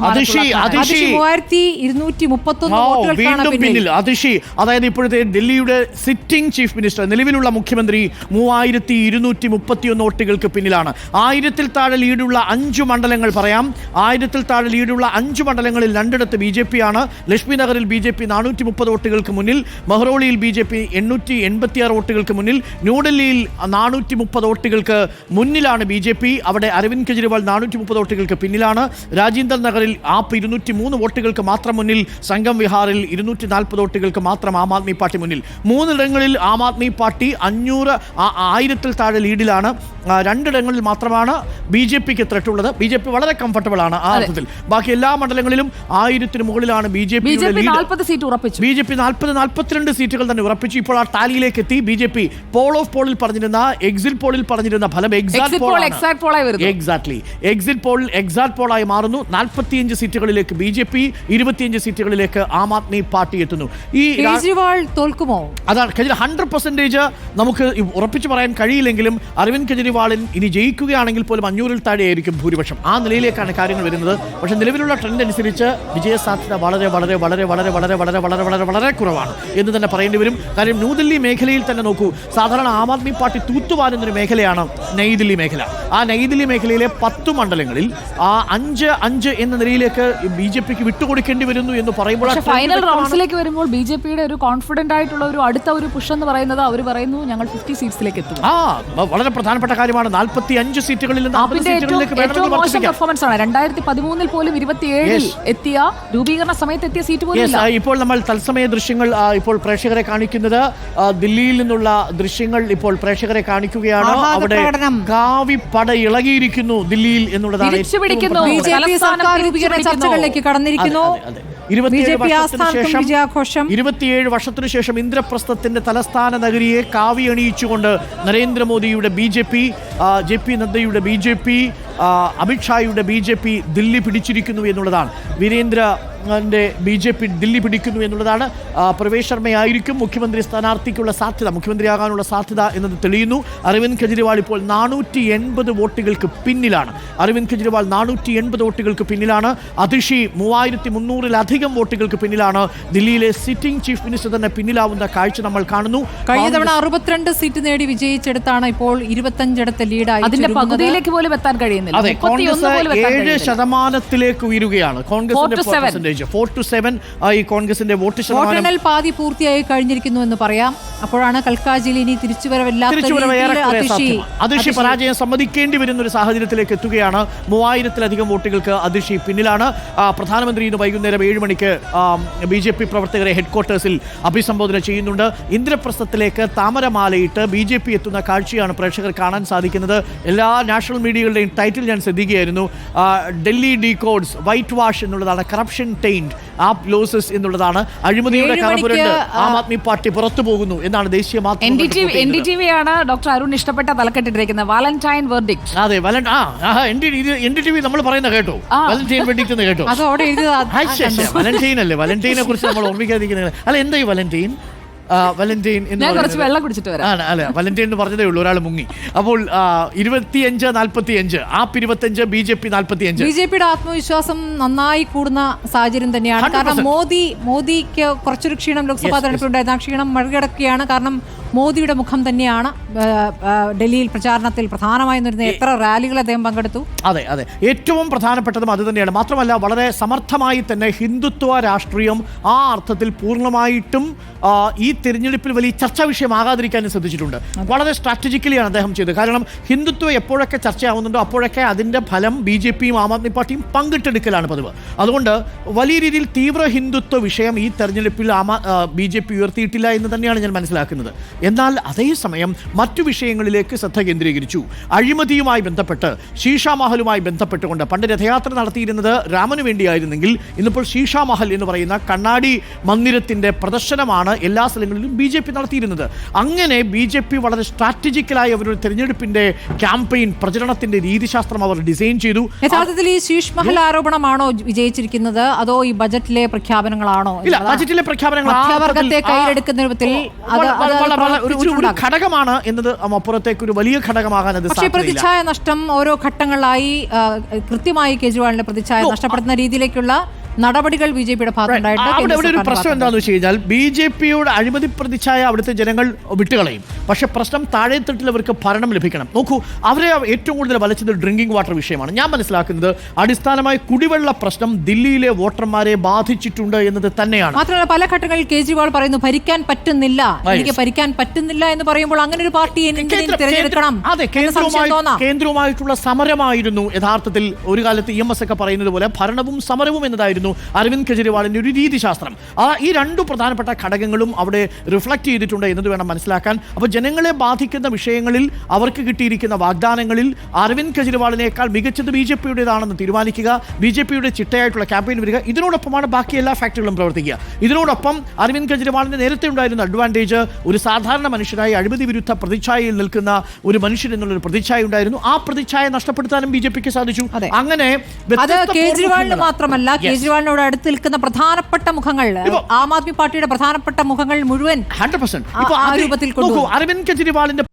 അതിഷി അതിഷി. അതിഷി മൂവായിരത്തി ഇരുന്നൂറ്റി മുപ്പത്തൊന്ന് ആ, വീണ്ടും പിന്നിൽ പിന്നിൽ. അതിഷി അതായത് ഇപ്പോഴത്തെ ഡൽഹിയുടെ സിറ്റിംഗ് ചീഫ് മിനിസ്റ്റർ നിലവിലുള്ള മുഖ്യമന്ത്രി മൂവായിരത്തി ഇരുന്നൂറ്റി മുപ്പത്തിയൊന്ന് വോട്ടുകൾക്ക് പിന്നിലാണ്. ആയിരത്തിൽ താഴെ ലീഡുള്ള അഞ്ച് മണ്ഡലങ്ങൾ പറയാം. ആയിരത്തിൽ താഴെ ലീഡുള്ള അഞ്ച് മണ്ഡലങ്ങളിൽ രണ്ടിടത്ത് ബി ജെ പി ആണ്. ലക്ഷ്മി നഗറിൽ ബി ജെ പി നാനൂറ്റി മുപ്പത് വോട്ടുകൾക്ക് മുന്നിൽ. മെഹ്റോളിയിൽ ബി ജെ പി എണ്ണൂറ്റി എൺപത്തി ആറ് വോട്ടുകൾക്ക് മുന്നിൽ. ന്യൂഡൽഹിയിൽ നാനൂറ്റി മുപ്പത് വോട്ടുകൾക്ക് മുന്നിലാണ് ബി ജെ പി. അവിടെ അരവിന്ദ് കെജ്രിവാൾ നാനൂറ്റി മുപ്പത് വോട്ടുകൾക്ക് പിന്നിലാണ്. രാജീന്ദർ നഗറിൽ ആപ്പ് ഇരുന്നൂറ്റി മൂന്ന് വോട്ടുകൾക്ക് മാത്രം മുന്നിൽ സംഘം വിഹാറിൽ ഇരുന്നൂറ്റി നാൽപ്പത് വോട്ടുകൾക്ക് മാത്രം ആം ആദ്മി പാർട്ടി മുന്നിൽ. മൂന്നിടങ്ങളിൽ ആം ആദ്മി പാർട്ടി അഞ്ഞൂറ് ആയിരത്തിൽ താഴെ ലീഡിലാണ്. രണ്ടിടങ്ങളിൽ മാത്രമാണ് ബി ജെ പിക്ക് ത്രെട്ടുള്ളത്. ബി ജെ പി വളരെ കംഫർട്ടബിൾ ആണ് ആ അർത്ഥത്തിൽ. ബാക്കി എല്ലാ മണ്ഡലങ്ങളിലും ആയിരത്തിന് മുകളിലാണ് B J P B J P നാൽപ്പത് നാൽപ്പത്തിരണ്ട് സീറ്റുകൾ തന്നെ ഉറപ്പിച്ചു. ഇപ്പോൾ ആ ടാലിയിലേക്ക് എത്തി B J P poll of പോളിൽ പറഞ്ഞിരുന്ന എക്സിറ്റ് പോളിൽ പറഞ്ഞിരുന്ന ഫലം exact poll exactly exit poll exact പോളായി മാറുന്നു. നാൽപ്പത്തിയഞ്ച് സീറ്റുകളിലേക്ക് ബി ജെ പി ഇരുപത്തിയഞ്ച് സീറ്റുകളിലേക്ക് ആം ആദ്മി പാർട്ടി എത്തുന്നു. ഈ കേജ്രിവാൾ തോൽക്കുമോ? അതാണ് കെജ്രി ഹൺഡ്രഡ് പെർസെന്റേജ് നമുക്ക് ഉറപ്പിച്ചു പറയാൻ കഴിയില്ലെങ്കിലും അരവിന്ദ് കെജ്രിവാളിൻ ഇനി ജയിക്കുകയാണെങ്കിൽ പോലും അഞ്ഞൂറിൽ താഴെയായിരിക്കും ഭൂരിപക്ഷം. ആ നിലയിലേക്കാണ് കാര്യങ്ങൾ വരുന്നത്. പക്ഷേ നിലവിലുള്ള ട്രെൻഡ് അനുസരിച്ച് വിജയ സാധ്യത വളരെ വളരെ വളരെ വളരെ വളരെ വളരെ വളരെ വളരെ വളരെ കുറവാണ് എന്ന് തന്നെ പറയേണ്ടി വരും. കാര്യം ന്യൂഡൽഹി മേഖലയിൽ തന്നെ നോക്കൂ. സാധാരണ ആം ആദ്മി പാർട്ടി തൂത്തുവാരുന്നൊരു മേഖലയാണ് നെയ്ദില്ലി മേഖല. ആ നെയ്ദില്ലി മേഖലയിലെ പത്ത് മണ്ഡലങ്ങളിൽ ആ അഞ്ച് അഞ്ച് എന്ന നിലയിലേക്ക് ബി ജെ പിക്ക് വിട്ടുകൊടുക്കേണ്ടി വരുന്നു എന്ന് പറയുമ്പോൾ ഫൈനൽ. റൗണ്ട്സിലേക്ക് വരുമ്പോൾ ബി ജെ പിയുടെ ഒരു കോൺഫിഡന്റ് ആയിട്ടുള്ള ഒരു അടുത്ത ഒരു പുഷ് എന്ന് പറയുന്നത് അവർ പറയുന്നു ഞങ്ങൾ ഫിഫ്റ്റി സീറ്റ്സിലേക്ക് എത്തും. ആ വളരെ പ്രധാനപ്പെട്ട കാര്യമാണ്. നാൽപ്പത്തി അഞ്ച് സീറ്റുകളിൽ ഏറ്റവും മോശം പെർഫോമൻസ് ആണ്. രണ്ടായിരത്തി പതിമൂന്നിൽ പോലും ഇരുപത്തിയേഴിൽ Yes. എത്തിയ രൂപീകരണ സമയത്ത് എത്തിയ സീറ്റ് പോലും ഇപ്പോൾ നമ്മൾ തത്സമയ ദൃശ്യങ്ങൾ ഇപ്പോൾ പ്രേക്ഷകരെ കാണിക്കുന്നത് ദില്ലിയിൽ നിന്നുള്ള ദൃശ്യങ്ങൾ ഇപ്പോൾ പ്രേക്ഷകരെ കാണിക്കുകയാണ്. അവിടെ കാവി കാവിപ്പട ഇളകിയിരിക്കുന്നു ദില്ലിയിൽ എന്നുള്ളതാണ് രൂപീകരണ കടന്നിരിക്കുന്നു. ഇരുപത്തിയേഴ് വർഷത്തിനു ശേഷം ഇന്ദ്രപ്രസ്ഥത്തിന്റെ തലസ്ഥാന നഗരിയെ കാവി അണിയിച്ചുകൊണ്ട് നരേന്ദ്രമോദിയുടെ B J P J P നദ്ദയുടെ B J P അമിത്ഷായുടെ ബി ജെ പി ദില്ലി പിടിച്ചിരിക്കുന്നു എന്നുള്ളതാണ്. വീരേന്ദ്ര ന്റെ ബി ജെ പി ദില്ലി പിടിക്കുന്നു എന്നുള്ളതാണ്. പ്രവേശ് ശർമ്മയായിരിക്കും മുഖ്യമന്ത്രി സ്ഥാനാർത്ഥിക്കുള്ള സാധ്യത മുഖ്യമന്ത്രിയാകാനുള്ള സാധ്യത എന്നത് തെളിയുന്നു. അരവിന്ദ് കെജ്രിവാൾ ഇപ്പോൾ നാനൂറ്റി എൺപത് വോട്ടുകൾക്ക് പിന്നിലാണ്. അരവിന്ദ് കെജ്രിവാൾ നാനൂറ്റി എൺപത് വോട്ടുകൾക്ക് പിന്നിലാണ്. അതിഷി മൂവായിരത്തി മുന്നൂറിലധികം വോട്ടുകൾക്ക് പിന്നിലാണ്. ദില്ലിയിലെ സിറ്റിംഗ് ചീഫ് മിനിസ്റ്റർ തന്നെ പിന്നിലാവുന്ന കാഴ്ച നമ്മൾ കാണുന്നു. കഴിഞ്ഞ തവണ അറുപത്തിരണ്ട് സീറ്റ് നേടി വിജയിച്ചെടുത്താണ് ഇപ്പോൾ ഇരുപത്തഞ്ചിടത്തെ ലീഡായി അതിന്റെ. പകുതിയിലേക്ക് പോലും എത്താൻ കഴിയുന്നില്ല. ഏഴ് ശതമാനത്തിലേക്ക് ഉയരുകയാണ്. കോൺഗ്രസിന്റെ പെർസെന്റേജ് ഫോർ ടു സെവൻ ഈ കോൺഗ്രസിന്റെ വോട്ട് ശതമാനം. പാതി പൂർത്തിയായി കഴിഞ്ഞിരിക്കുന്നു എന്ന് പറയാം. അപ്പോഴാണ് കൽക്കാജിയിൽ ഇനി തിരിച്ചുവരവില്ലാത്ത അതിഷി പരാജയം സമ്മതിക്കേണ്ടി വരുന്ന ഒരു സാഹചര്യത്തിലേക്ക് എത്തുകയാണ്. മൂവായിരത്തിലധികം വോട്ടുകൾക്ക് അതിഷി പിന്നിലാണ്. പ്രധാനമന്ത്രി ഇന്ന് വൈകുന്നേരം ഏഴ് മണിക്ക് ബി ജെ പി പ്രവർത്തകരെ ഹെഡ്ക്വാർട്ടേഴ്സിൽ അഭിസംബോധന ചെയ്യുന്നുണ്ട്. ഇന്ദ്രപ്രസ്ഥത്തിലേക്ക് താമരമാലയിട്ട് ബി ജെ പി എത്തുന്ന കാഴ്ചയാണ് പ്രേക്ഷകർ കാണാൻ സാധിക്കുന്നത്. എല്ലാ നാഷണൽ മീഡിയകളുടെയും ടൈറ്റിൽ ഞാൻ ശ്രദ്ധിക്കുകയായിരുന്നു. Delhi decodes white wash എന്നുള്ളതാണ് കറപ്ഷൻ അറ്റൈൻഡ് ആപ് ലോസസ് എന്നുള്ളതാണ്. അഴിമതിയുടെ കറപുരണ്ട് ആം ആദ്മി പാർട്ടി പുറത്തു പോകുന്നു എന്നാണ് ദേശീയ മാധ്യമം ഡോക്ടർ അരുൺ ഇഷ്ടപ്പെട്ട തലക്കെട്ടിട്ടിരിക്കുന്നത്. വാലന്റൈൻ വെർഡിക്ട് അതെ എൻ നമ്മൾ പറയുന്ന കേട്ടോ. വാലന്റൈൻ വെർഡിക്ട് എന്ന് കേട്ടോ. വാലന്റൈൻ അല്ലേ? വാലന്റൈനെ കുറിച്ച് നമ്മൾ ഓർമ്മിക്കാതിരിക്കുന്നത്. അല്ല എന്തായി വാലന്റൈൻ വലന്റൈൻ എന്ന് ഞാൻ കുറച്ച് വെള്ളം കുടിച്ചിട്ട് വരാം. ആണ് അല്ലെ? വലന്റൈൻ എന്ന് പറഞ്ഞതേ ഉള്ളൂ ഒരാൾ മുങ്ങി. അപ്പോൾ ഇരുപത്തിയഞ്ച് നാൽപ്പത്തി അഞ്ച് ആപ്പ് ഇരുപത്തിയഞ്ച് ബി ജെ പി നാൽപ്പത്തി അഞ്ച് ബി ജെ പിയുടെ ആത്മവിശ്വാസം നന്നായി കൂടുന്ന സാഹചര്യം തന്നെയാണ്. കാരണം മോദി മോദിക്ക് കുറച്ചൊരു ക്ഷീണം ലോക്സഭാ തെരഞ്ഞെടുപ്പിലുണ്ടായിരുന്ന. ക്ഷീണം മറികടക്കുകയാണ്. കാരണം മോദിയുടെ മുഖം തന്നെയാണ് ഡൽഹിയിൽ പ്രചാരണത്തിൽ പ്രധാനമായി നിന്നിരുന്ന എത്ര റാലികൾ അദ്ദേഹം പങ്കെടുത്തു? അതെ അതെ. ഏറ്റവും പ്രധാനപ്പെട്ടതും അത് തന്നെയാണ്. മാത്രമല്ല വളരെ സമർത്ഥമായി തന്നെ ഹിന്ദുത്വ രാഷ്ട്രീയം ആ അർത്ഥത്തിൽ പൂർണമായിട്ടും ഈ തിരഞ്ഞെടുപ്പിൽ വലിയ ചർച്ചാ വിഷയമാകാതിരിക്കാനും ശ്രദ്ധിച്ചിട്ടുണ്ട്. വളരെ സ്ട്രാറ്റജിക്കലിയാണ് അദ്ദേഹം ചെയ്തത്. കാരണം ഹിന്ദുത്വം എപ്പോഴൊക്കെ ചർച്ചയാവുന്നുണ്ടോ അപ്പോഴൊക്കെ അതിന്റെ ഫലം ബി ജെ പിയും ആം ആദ്മി പാർട്ടിയും പങ്കിട്ടെടുക്കലാണ് പതിവ്. അതുകൊണ്ട് വലിയ രീതിയിൽ തീവ്ര ഹിന്ദുത്വ വിഷയം ഈ തെരഞ്ഞെടുപ്പിൽ ആമ ബി ജെ പി ഉയർത്തിയിട്ടില്ല എന്ന് തന്നെയാണ് ഞാൻ മനസ്സിലാക്കുന്നത്. എന്നാൽ അതേസമയം മറ്റു വിഷയങ്ങളിലേക്ക് ശ്രദ്ധ കേന്ദ്രീകരിച്ചു. അഴിമതിയുമായി ബന്ധപ്പെട്ട് ശീഷാമഹലുമായി ബന്ധപ്പെട്ടുകൊണ്ട് പണ്ട് രഥയാത്ര നടത്തിയിരുന്നത് രാമന് വേണ്ടിയായിരുന്നെങ്കിൽ ഇന്നിപ്പോൾ ശീഷാമഹൽ എന്ന് പറയുന്ന കണ്ണാടി മന്ദിരത്തിന്റെ പ്രദർശനമാണ് എല്ലാ സ്ഥലങ്ങളിലും ബി ജെ പി നടത്തിയിരുന്നത്. അങ്ങനെ ബി ജെ പി വളരെ സ്ട്രാറ്റജിക്കലായി അവരുടെ തെരഞ്ഞെടുപ്പിന്റെ ക്യാമ്പയിൻ പ്രചരണത്തിന്റെ രീതിശാസ്ത്രം അവർ ഡിസൈൻ ചെയ്തു. യഥാർത്ഥത്തിൽ ഈ ശീഷ് മഹൽ ആരോപണമാണോ വിജയിച്ചിരിക്കുന്നത്? അതോ ഈ ബജറ്റിലെ പ്രഖ്യാപനങ്ങളാണോ ഇല്ല. ബജറ്റിലെ പ്രഖ്യാപനങ്ങൾ കയ്യിലെടുക്കുന്ന രൂപത്തിൽ ഒരു-. ഘടകമാണ് എന്നത് അപ്പുറത്തേക്ക് ഒരു വലിയ ഘടകമാകാൻ അത് പക്ഷേ പ്രതിച്ഛായ നഷ്ടം ഓരോ ഘട്ടങ്ങളായി കൃത്യമായി കേജ്രിവാളിന്റെ പ്രതിച്ഛായ നഷ്ടപ്പെടുന്ന രീതിയിലേക്കുള്ള നടപടികൾ ബി ജെ പിയുടെ ഭാഗത്തുണ്ടായിട്ട് ഒരു പ്രശ്നം എന്താണെന്ന് വെച്ച് കഴിഞ്ഞാൽ ബി ജെ പിയുടെ അഴിമതി പ്രതിച്ഛായ അവിടുത്തെ ജനങ്ങൾ വിട്ടുകളയും പക്ഷേ പ്രശ്നം താഴെത്തട്ടിൽ അവർക്ക് ഭരണം ലഭിക്കണം. നോക്കൂ അവരെ ഏറ്റവും കൂടുതൽ വലച്ചത് ഡ്രിങ്കിംഗ് വാട്ടർ വിഷയമാണ്. ഞാൻ മനസ്സിലാക്കുന്നത് അടിസ്ഥാനമായി കുടിവെള്ള പ്രശ്നം ദില്ലിയിലെ വോട്ടർമാരെ ബാധിച്ചിട്ടുണ്ട് എന്നത് തന്നെയാണ്. മാത്രമല്ല പല ഘട്ടങ്ങളിൽ കേജ്രിവാൾ പറയുന്നു ഭരിക്കാൻ പറ്റുന്നില്ല. എനിക്ക് ഭരിക്കാൻ പറ്റുന്നില്ല എന്ന് പറയുമ്പോൾ അങ്ങനെ ഒരു പാർട്ടി തിരഞ്ഞെടുക്കണം? കേന്ദ്രവുമായിട്ടുള്ള സമരമായിരുന്നു യഥാർത്ഥത്തിൽ ഒരു കാലത്ത് ഇ എം എസ് ഒക്കെ പറയുന്നത് പോലെ. ഭരണവും സമരവും എന്നതായിരുന്നു അരവിന്ദ് കെജ്രിവാളിന്റെ ഒരു രീതിശാസ്ത്രം. ആ ഈ രണ്ടു പ്രധാനപ്പെട്ട ഘടകങ്ങളും അവിടെ റിഫ്ലക്റ്റ് ചെയ്തിട്ടുണ്ട് എന്നത് വേണം മനസ്സിലാക്കാൻ. അപ്പോൾ ജനങ്ങളെ ബാധിക്കുന്ന വിഷയങ്ങളിൽ അവർക്ക് കിട്ടിയിരിക്കുന്ന വാഗ്ദാനങ്ങളിൽ അരവിന്ദ് കെജ്രിവാളിനേക്കാൾ മികച്ചത് ബി ജെ പിയുടേതാണെന്ന് തീരുമാനിക്കുക ബി ജെ പിയുടെ ചിട്ടയായിട്ടുള്ള ക്യാമ്പയിൻ വരിക ഇതിനോടൊപ്പമാണ് ബാക്കി എല്ലാ ഫാക്ടറികളും പ്രവർത്തിക്കുക. ഇതിനോടൊപ്പം അരവിന്ദ് കെജ്രിവാളിന് നേരത്തെ ഉണ്ടായിരുന്ന അഡ്വാന്റേജ് ഒരു സാധാരണ മനുഷ്യനായി അഴിമതി വിരുദ്ധ പ്രതിച്ഛായയിൽ നിൽക്കുന്ന ഒരു മനുഷ്യൻ എന്നുള്ളൊരു പ്രതിച്ഛായ ഉണ്ടായിരുന്നു. ആ പ്രതിച്ഛായ നഷ്ടപ്പെടുത്താനും ബി ജെ പിക്ക് സാധിച്ചു. അങ്ങനെ കേജ്രിവാളിന് മാത്രമല്ല Yes. കേജ്രിവാളിനോട് അടുത്ത് നിൽക്കുന്ന പ്രധാനപ്പെട്ട മുഖങ്ങൾ ആം ആദ്മി പാർട്ടിയുടെ പ്രധാനപ്പെട്ട മുഖങ്ങൾ മുഴുവൻ ഹൺഡ്രഡ് രൂപത്തിൽ. അരവിന്ദ് കെജ്രിവാളിന്റെ